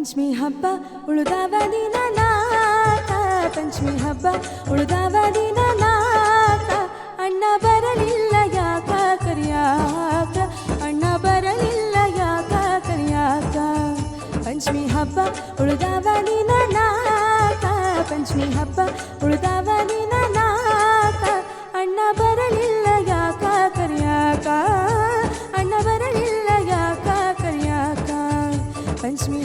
ಪಂಚಮಿ ಹಬ್ಬ, ಉಳಿದವ ದಿನ ನಾಕ. ಪಂಚಮಿ ಹಬ್ಬ, ಉಳಿದವ ದಿನ ನಾಕ. ಅಣ್ಣ ಬರಲಿಲ್ಲ ಯಾಕ ಕರಿಯಾಕ? ಅಣ್ಣ ಬರಲಿಲ್ಲ ಯಾಕ ಕರಿಯಾಕ? ಪಂಚಮಿ ಹಬ್ಬ, ಉಳಿದವ ದಿನ ನಾಕ. ಪಂಚಮಿ ಹಬ್ಬ, ಉಳಿದವ ದಿನ ನಾಕ. ಅಣ್ಣ ಬರಲಿಲ್ಲ ಯಾಕ ಕರಿಯಾಕ? ಅಣ್ಣ ಬರಲಿಲ್ಲ ಯಾಕ ಕರಿಯಾಕ? ಪಂಚಮಿ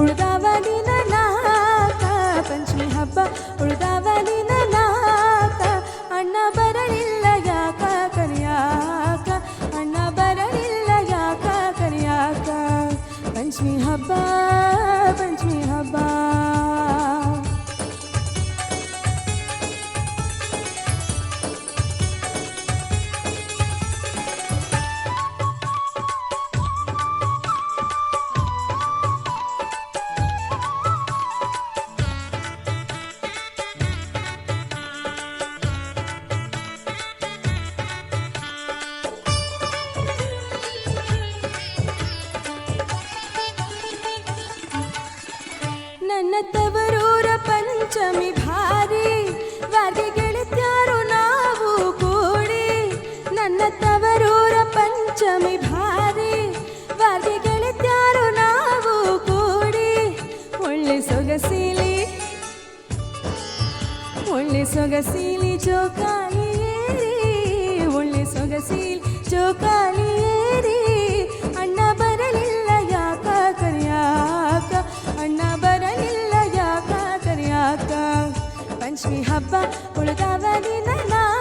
ಉಳ್ದವ ದಿನ ನಾಕ ಪಂಚಮಿ ಹಬ್ಬ ಉಳ್ದವ ದಿನ ನಾಕ ಅಣ್ಣ ಬರಲಿಲ್ಲ ಯಾಕ ಕರಿಯಾಕ, ಅಣ್ಣ ಬರಲಿಲ್ಲ ಯಾಕ ಕರಿಯಾಕ, ಪಂಚಮಿ ಹಬ್ಬ ಪಂಚಮಿ ಹಬ್ಬ. ತವರೂರ ಪಂಚಮಿ ಭಾರಿ. ಗೆಳತ್ಯಾರು ನಾವು ಕೂಡಿ. ನನ್ನ ತವರೂರ ಪಂಚಮಿ ಭಾರಿ. ಗೆಳತ್ಯಾರು ನಾವು ಕೂಡಿ. ಒಳ್ಳೆ ಸೊಗಸಿಲಿ ಒಳ್ಳೆ ಸೊಗಸಿಲಿ ಜೋಕಾಲಿ ಏರಿ. ಒಳ್ಳೆ ಸೊಗಸಿಲಿ ಜೋಕಾಲಿ ಏರಿ. ಯಾಕ ಕರಿಯಾಕ ಪಂಚಮಿ ಹಬ್ಬ ಉಳಿದವ ದಿನ ನಾಕ